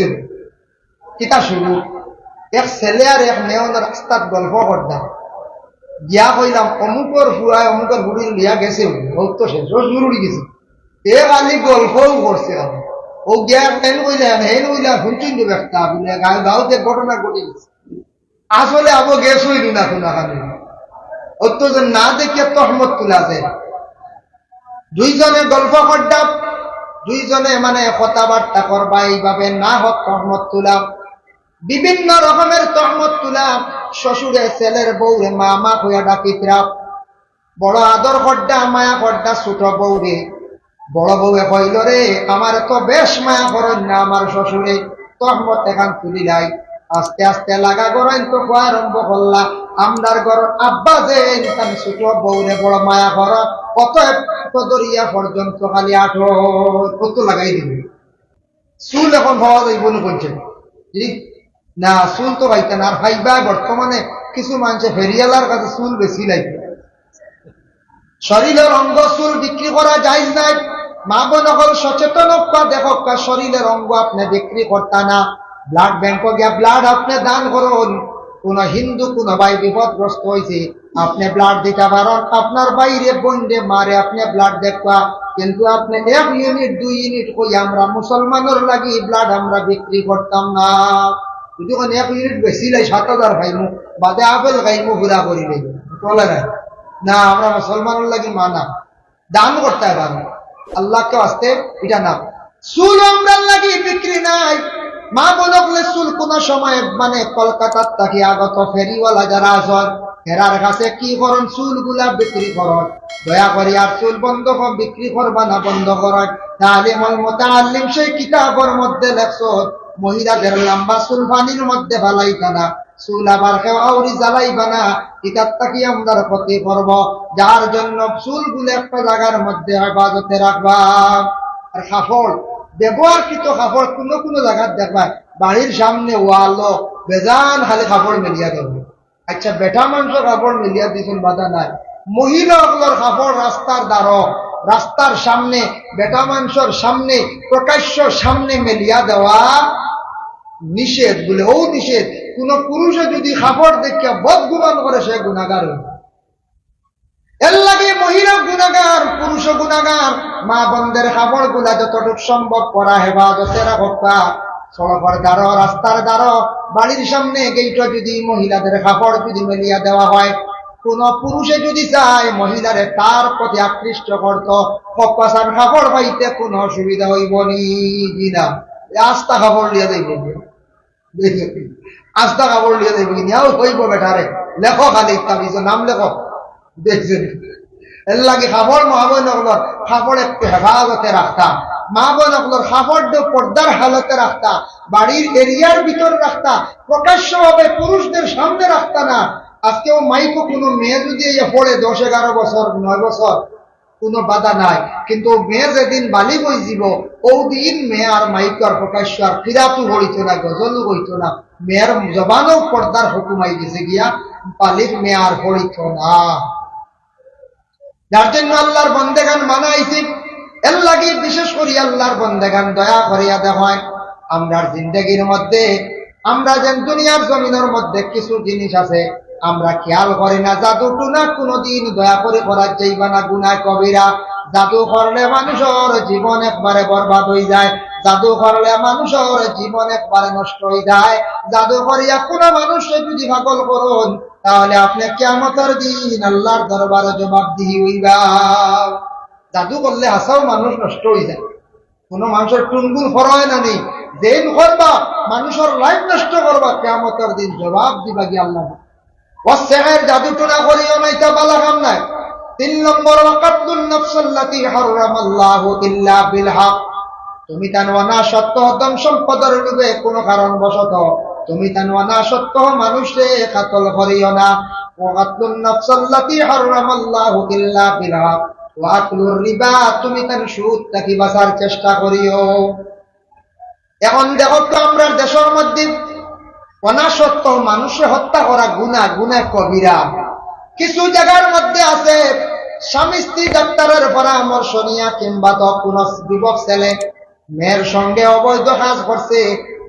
হয়েছিল কিতা শুরু এক ছেলে আর এক মেয়ন রাস্তাত গল্প করতাম গিয়া কইলাম অমুকর হুয়ায় অমুকর হুড়ি লিয়া গেছে বহুত তো শেষ জরুরি গেছে। এ খালি গল্পও করছে আমি ও গিয়া হেন কইলাম হেন কইলাম শুনছেন তো একটা বলে গাঁওতে ঘটনা ঘটে গেছে আসলে আবো গেছ হইল না শোনা খালি। অত যে না দেখিয়া তহমত তুলা যায় দুইজনে গল্প করতাম দুইজনে মানে কথাবার্তা করবা, এইভাবে না হোক তহমত তুলাম। বিভিন্ন রকমের তহমত তুলাম। শ্বশুরে, ছেলের বউরে মা মা হইয়া ডাকিতরাম বড় আদর করডা মায়া করডা ছোট বউরে। বড় বউয়ে কইল, রে, আমার তো বেশ মায়া করেন না আমার শ্বশুরে, তহমত এখান তুলিলাই। আস্তে আস্তে লাগা গড়াইন তো খোয়া আরম্ভ করলা। আমদার ঘর আব্বা যে ছোট বউরে বড় মায়া কর কত দরিয়া পর্যন্ত খালি আঠো কত লাগাই দিবে? চুল এখন হওয়া যাইব না বলছেন। না, চুল তো পাইতে না। আর ভাইবা বর্তমানে কিছু মানুষে ফেরিয়ালার কাছে চুল বেশি লাগবে শরীরের অঙ্গ চুল বিক্রি করা যায় নাই। মা বোন হল সচেতন দেখক শরীরের অঙ্গ আপনি বিক্রি করতা না। ব্লাড ব্যাংক গিয়া ব্লাড আপনি দান করুন। কোন হিন্দু, কোন ভাই বিপদগ্রস্ত হয়েছে আপনি ব্লাড দিতে পারেন আপনার বাইরে বন্ডে মারে, আপনি ব্লাড দেখবা। কিন্তু আপনি এক ইউনিট দুই ইউনিট কই, আমরা মুসলমানের লাগি ব্লাড আমরা বিক্রি করতাম না। যদি কোন এক ইউনিট বেশি লাই, সাত হাজার খাইমু, বাদে আপেল খাইমু, ঘুরা করি নেই। চলে না, আমরা মুসলমানের লাগি মানা। দান করতে পারব আল্লাহকে আসতে এটা না। চুল আমরা লাগি বিক্রি নাই। মা বলকলে চুল কোন সময় মানে কলকাতার থাকি আগত ফেরিওয়ালা যারা আসন হেরার কাছে কি করন চুলগুলা বিক্রি করন দয়া করি আর চুল বন্ধ কর, বিক্রি করবা না, বন্ধ করন তাহলে মোতাল্লিম সেই কিতাবের মধ্যে লেখছ, মহিলাদের লম্বা চুল পানির মধ্যে ফালাইতা না, চুল আবার কেউ আউরি জ্বালাইবা না কিতাব তাকি আমরা ক্ষতি করব? যার জন্য চুলগুলো একটা জায়গার মধ্যে হেফাজতে রাখবা। আর কাপড় ব্যবহারকৃত কাপড় কোনো কোনো জায়গায় দেখবা, বাড়ির সামনে ওয়ালো বেজান খালি কাপড় মেলিয়া দেব আচ্ছা বেটা মাংস কাপড় মেলিয়া দিয়েছেন বাধা নাই। মহিলাগুলোর কাপড় রাস্তার দ্বারো রাস্তার সামনে বেটা মাংসর সামনে প্রকাশ্য সামনে মেলিয়া দেওয়া নিষেধ বলে ও নিষেধ। কোন পুরুষে যদি কাপড় দেখিয়া বদ গুণান করে সে গুণাগার এর লাগে মহিলা গুণাগার পুরুষ গুণাগার মা বন্ধের কাপড়গুলা যতটুক সম্ভব করা হেফাজতে রাখা সড়কের দ্বারো রাস্তার দ্বারো বাড়ির সামনে গেইটা যদি মহিলাদের কাপড় যদি মেলিয়া দেওয়া হয়, কোন পুরুষে যদি চায়, মহিলারে তার প্রতি আকৃষ্ট করত কপাসার কাপড় পাইতে কোনো অসুবিধা হইব নি না। আস্তা কাপড় লিয়া দেব আস্তা কাপড় লিয়া দেব নিয়াও হইব বেটারে। লেখো খালি তাবিজ নাম লেখো। দেখছেন এর লাগে কাপড় মা বোনগুলোর কাপড় একটু হেফাজতে রাখতা মা বোনগুলোর কাপড় পর্দার হালতে রাখতা বাড়ির এরিয়ার ভিতরে রাখতা প্রকাশ্যভাবে পুরুষদের সামনে রাখতা না। আজকেও মাইকো কোনো মেয়ে যদি পড়ে দশ এগারো বছর নয় বছর কোনো বাধা নাই। কিন্তু মেয়ে যেদিন বালি বইজিব ও দিন মেয়ে আর মাইকো আর প্রকাশ্য আর ফিরাতু হইত না গজলও হইত না। মেয়ের জবানও পর্দার হুকুমাই গেছে গিয়া বালির মেয়ে আর হইত না। যার জন্য আল্লাহর বন্দেগান মানাইছি এর লাগে বিশেষ করি আল্লাহর বন্দেগান, দয়া করিয়া দেখায়। আমরার জিন্দগির মধ্যে, আমরা যেন দুনিয়ার জমিনের মধ্যে কিছু জিনিস আছে, আমরা খেয়াল করি না জাদু টুনা কোনোদিন দয়া করে করার যাইবা না গুনা কবিরা। জাদু করলে মানুষের জীবন একবারে বরবাদ হয়ে যায়। জাদু করলে মানুষের জীবন একবারে নষ্ট হয়ে যায়। জাদু করিয়া কোনো মানুষকে যদি পাগল করুন, তাহলে আপনি কেমতের দিন আল্লাহর দরবারে জবাব দিহি হইবা। জাদু করলে হাসাও মানুষ নষ্ট হয়ে যায়। কোন মানুষের টুনগুল ফরয় না নেই। যেন করবা, মানুষের লাইফ নষ্ট করবা কেমতের দিন জবাব দিবা গিয়ে আল্লাহ। ওয়াসেহের জাদু টোনা করিও নাই, তা বালা কাম নাই। তিন নম্বর হারামাল্লাহু ইল্লা বিল হক। তুমি তানওয়ানা সত্য হদম সম্পদের রূপে কোন কারণ বশত তুমি তানওয়ানা সত্য মানুষে কাতল করিও না। ওয়াকাতুন নাফসাল্লাতি হারামাল্লাহু ইল্লা বিল হক। তুমি তার সুদ থাকি বাঁচার চেষ্টা করিও। এখন দেখো তো আমরা দেশের মধ্যে অনাসত্য মানুষের হত্যা করা গুণা গুণা কবিরা। কিছু জায়গার মধ্যে আছে, স্বামী স্ত্রী ডাক্তারের পরামর্শ নিয়া কিংবা তো কোন যুবক ছেলে মেয়ের সঙ্গে অবৈধ কাজ করছে,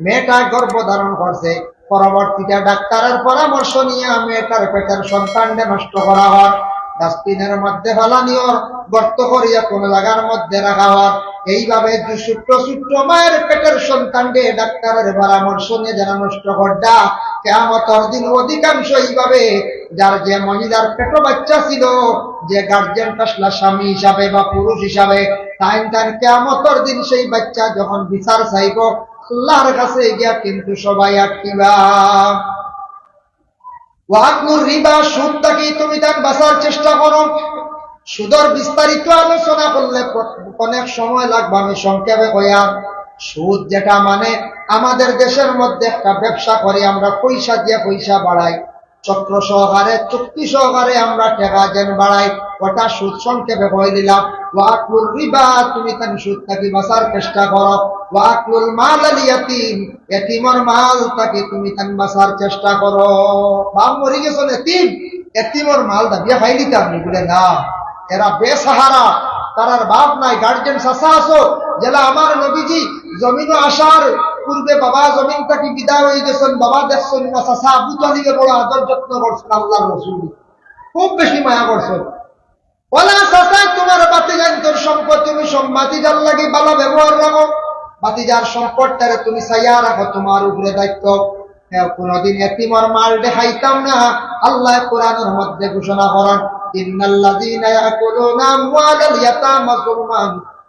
মেয়েটা গর্ভধারণ করছে, পরবর্তীতে ডাক্তারের পরামর্শ নিয়ে মেয়েটার পেটের সন্তানটা নষ্ট করা হয়। ডাস্টবিনের মধ্যে ফেলানি ওর গর্ত করিয়া কোন জায়গার মধ্যে রাখা হয় এইভাবে ছোট্ট ছোট্ট মায়ের পেটের সন্তানকে ডাক্তারের পরামর্শ নিয়ে যারা নষ্ট করডা কেমতর দিন অধিকাংশ এইভাবে, যার যে মহিলার পেটো বাচ্চা ছিল, যে গার্জেন আসলা স্বামী হিসাবে বা পুরুষ হিসাবে, তাই তার কেমতর দিন সেই বাচ্চা যখন বিচার চাইব, আল্লাহর কাছে গিয়া কিন্তু সবাই আটকিবা। তুমি তার চেষ্টা করো? সুদর বিস্তারিত আলোচনা করলে অনেক সময় লাগবে, আমি সংক্ষেপে সুদ যেটা মানে আমাদের দেশের মধ্যে একটা ব্যবসা করে, আমরা পয়সা দিয়ে পয়সা বাড়াই। চক্র সহকারে, চুক্তি সহকারে আমরা টাকা যেন বাড়াই। ওটা সুদ সংক্ষেপে কয়ে দিলাম। ওয়াকুল রিবা, তুমি তার সুদ থাকি বাঁচার চেষ্টা করো। ওয়াকুল মাল আলিয়াতিম এতিমর মাল তাকে তুমি তান বাঁচার চেষ্টা করো। বাপ মরি গেছো এতিম, এতিমর মাল দা বিয়া খাই দিতে আপনি বলে না। এরা বেসাহারা, তারার বাপ নাই গার্জেন শাসা আসো জেলা আমার নবীজি জমিনও আসার পূর্বে বাবা জমিন থেকে বিদায় হয়ে গেছেন, বাবা দেখছেন না শাসা আবু তালিকে বড় আদর যত্ন করছেন আল্লাহ রসুল। খুব বেশি মায়া করছেন। ওলা শাসা তোমার বাতিজান তোর সম্পদ, তুমি বাতিজার লাগে ভালো ব্যবহার রাখো। বাতিজার সম্পদটারে তুমি সাইয়া রাখো তোমার উপরে দায়িত্ব। কোনদিন এতিমর মাল দেখাইতাম না। আল্লাহ কোরআনের মধ্যে ঘোষণা করেন, ইন্নাল্লাযীনা ইয়াকুলুনা আমওয়ালাল ইয়াতামা যুলমান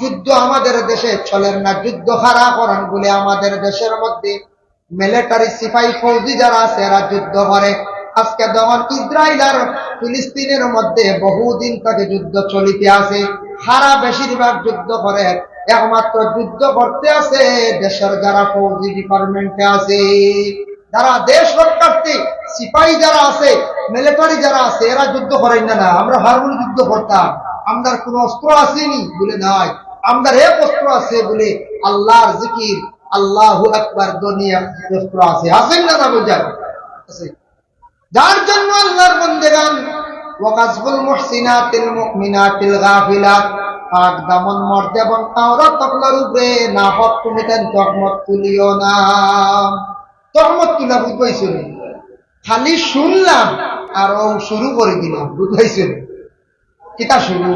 যুদ্ধ আমাদের দেশে চলেন না, যুদ্ধ হারা করেন বলে আমাদের দেশের মধ্যে মিলিটারি সিপাহী ফৌজি যারা আছে, এরা যুদ্ধ করে। আজকে যখন ইসরায়েল আর ফিলিস্তিনের মধ্যে বহুদিন থেকে যুদ্ধ চলিতে আছে হারা বেশিরভাগ যুদ্ধ করে, একমাত্র যুদ্ধ করতে আছে দেশের যারা ফৌজি ডিপার্টমেন্টে আছে। যারা দেশ রক্ষার্থী সিপাহী যারা আছে মিলিটারি যারা আছে, এরা যুদ্ধ করেন না না, আমরা হারমোনি যুদ্ধ করতাম। আমাদের কোন অস্ত্র আসেনি বলে নাই। আমাদের এক অস্ত্র আছে বলে আল্লাহর জিকির, আল্লাহ একবার অস্ত্র আছে। আছেন না না বোঝা যার জন্য আল্লাহর বন্দেগান ওয়াকাসবুল মুহসিনাতিল মুমিনাতিল গাফিলাত, পাক দামন মর্দে এবং আওরাত তকলার উপরে না হক তুমি তেন তুলা খালি শুনলাম আর ও শুরু করে দিলাম বুঝবাইছিল কিতা শুরু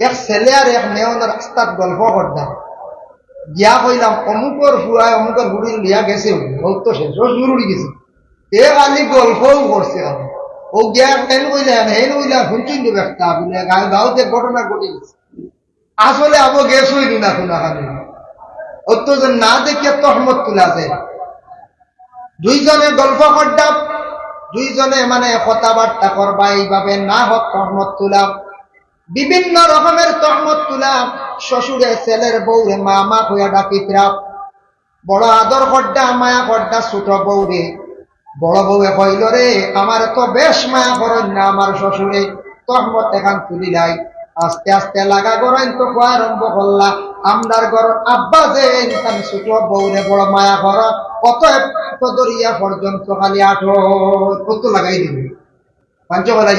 এক ছেলে আর এক মেয়ে রাস্তাত গল্প করতাম গিয়া কইলাম অমুকর ফুয়ায় অমুকর হুড়ি লিয়া গেছে ও তো শেষ জরুরি গেছে। এ কালি গল্পও করছে আমি ও গিয়া হেন কইলাম হেন কইলাম শুনছুন দেবে একটা বলে গাঁওতে ঘটনা ঘটে গেছে আসলে আবো হইল না কোনো খালি অত না দেখিয়া তহমত তুলা যায় দুইজনে গল্প করতাম দুইজনে মানে কথাবার্তা করবা এইভাবে না হোক তহমত তুলাম। বিভিন্ন রকমের তহমত তুলাম শ্বশুরে, ছেলের বউরে মা মা হইয়া ডাকিতরা বড় আদর করডা মায়া করডা ছোট বউরে। বড় বউয়ে কইল, রে, আমার তো বেশ মায়া করেন না আমার শ্বশুরে। তহমত এখান তুলিলাই। আস্তে আস্তে লাগা গড়াইন তো খোয়া আরম্ভ করলা। আমদার ঘর, আব্বা যে ইনসান ছোট বউরে বড় মায়া ঘর কত দরিয়া পর্যন্ত খালি আঠো কত লাগাই দিবে? করে?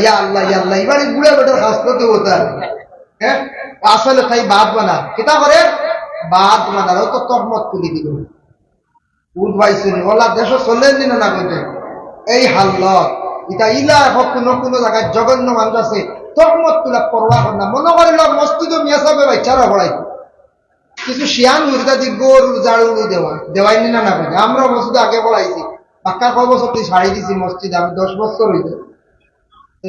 এই জায়গায় জঘন্য মানুষ আছে। তহমত তুলা পরোয়া কর না। মনে করিল মসজিদ মিয়া সাহেব বাচ্চারা পড়াইতো কিছু শিয়ান দি গরু জাড়ু দেওয়া। দেওয়াই না না করে আমরা মসজিদ আগে পড়াইছি। পাক্কা কয় বছর তুই ছাড়ি দিছি মসজিদ। আমি দশ বছর হইতে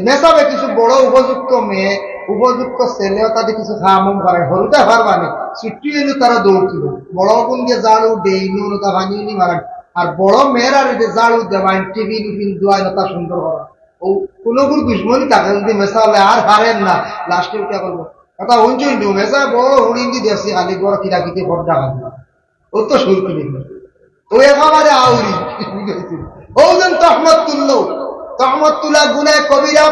মেসাবে কিছু বড় উপযুক্ত মেয়ে, উপযুক্ত ছেলেও তাদের কিছু খামম করে। হলুদা পারবানি ছুটি এলো তারা দৌড়ছিল বড় কোন দিয়ে জাড়ু ডেইনি তা ভাঙিয়ে নি মারান আর বড় মেয়েরা যে জাড়ু দেওয়ান টিভি টিফিন দোয়াই তা সুন্দর করা ও কোনো কোনো দুশ্মনী তাকে যদি মেসা হলে আর হারেন না লাস্টে উঠে করব কথা হুঞ্চুই নু মেসা বড় হুড়িন্দি দেশি আলি বড় কিরা কিতে ভর ডাকা ও তো শুরু করি ও একেবারে আউরি ওজন তহমত তুললো। তহমত তুলা গুনায় কবিরা।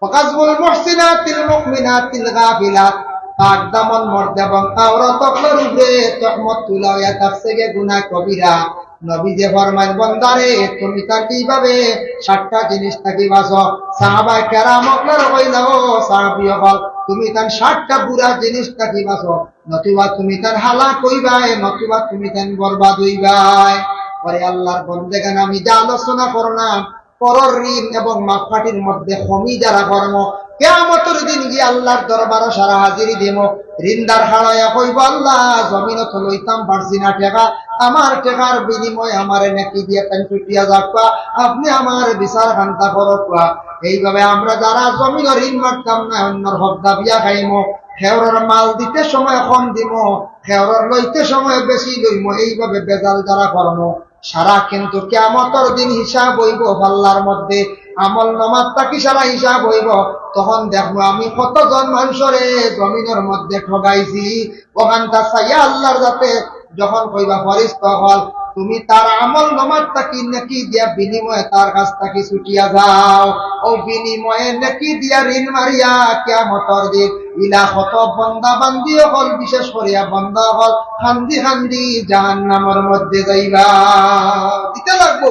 ফকাজবুল মুহসিনাতিল মুমিনাতিল গাফিলাত পাক দামন, মর্দ এবং আওরাত অকলের উপরে তহমত তুলা হইয়া থাকছে গে গুনাহ কবিরা। নবী যে বন্দারে, তুমি তার কীভাবে সাতটা জিনিস থাকি বাসো সাহাবা কেরাম অকলের কইলা ও তুমি তার ষাটটা বুড়া জিনিস থাকি বাসো নতুবা তুমি তার হালা কইবাই, নতুবা তুমি তার বরবাদ হইবাই। পরে আল্লাহর বন্দেগান, আমি যা আলোচনা করলাম পরর ঋণ এবং মাফাটির মধ্যে খমি যারা কর্ম কেমতর দিন গিয়ে আল্লাহর সারা হাজিরি ঋণদার কইব, আল্লাহ লইতাম, পারছি না টেকা আমার টেকার বিনিময় আমার নাকি দিয়ে তাই আপনি আমার বিচার খান্তা করবা এইভাবে আমরা যারা জমিন ঋণ মারতাম না, অন্যর হক দাবিয়া খাইমো। খেওরের মাল দিতে সময় কম দিব খেওরের লইতে সময় বেশি লইম। এইভাবে বেজাল যারা কর্ম সারা কিন্তু কেমতর দিন হিসাব হইব পাল্লার মধ্যে। আমল নমাজ তাকি সারা হিসাব হইব। তখন দেখব আমি কতজন মানুষরে জমিনের মধ্যে ঠগাইছি। ওখানটা সাইয়া আল্লাহর যাতে যখন কইবা ফরিস্ত হল তুমি তার আমল নমাজ তাকি নাকি দিয়া বিনিময়ে তার কাছ তাকি ছুটিয়া যাও। ও বিনিময়ে নাকি দিয়া ঋণ মারিয়া কেমতর দিন ইলা হত বন্দা বান্দি হল, বিশেষ করিয়া বন্দা হল খান্দি খান্দি জাহান নামের মধ্যে যাইবা। দিতে লাগবো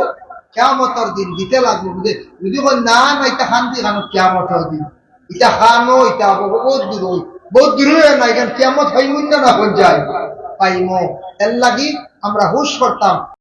কেমতর দিন দিতে লাগবো বুঝে যদি বল না না এটা খান্দি খানো কেমতর দিন। এটা খানো এটা বহুত দূর বহুত দূর হয়ে না এখানে কেমত হইমুন না হয়ে যায়। পাইমো এর লাগি আমরা হুশ করতাম।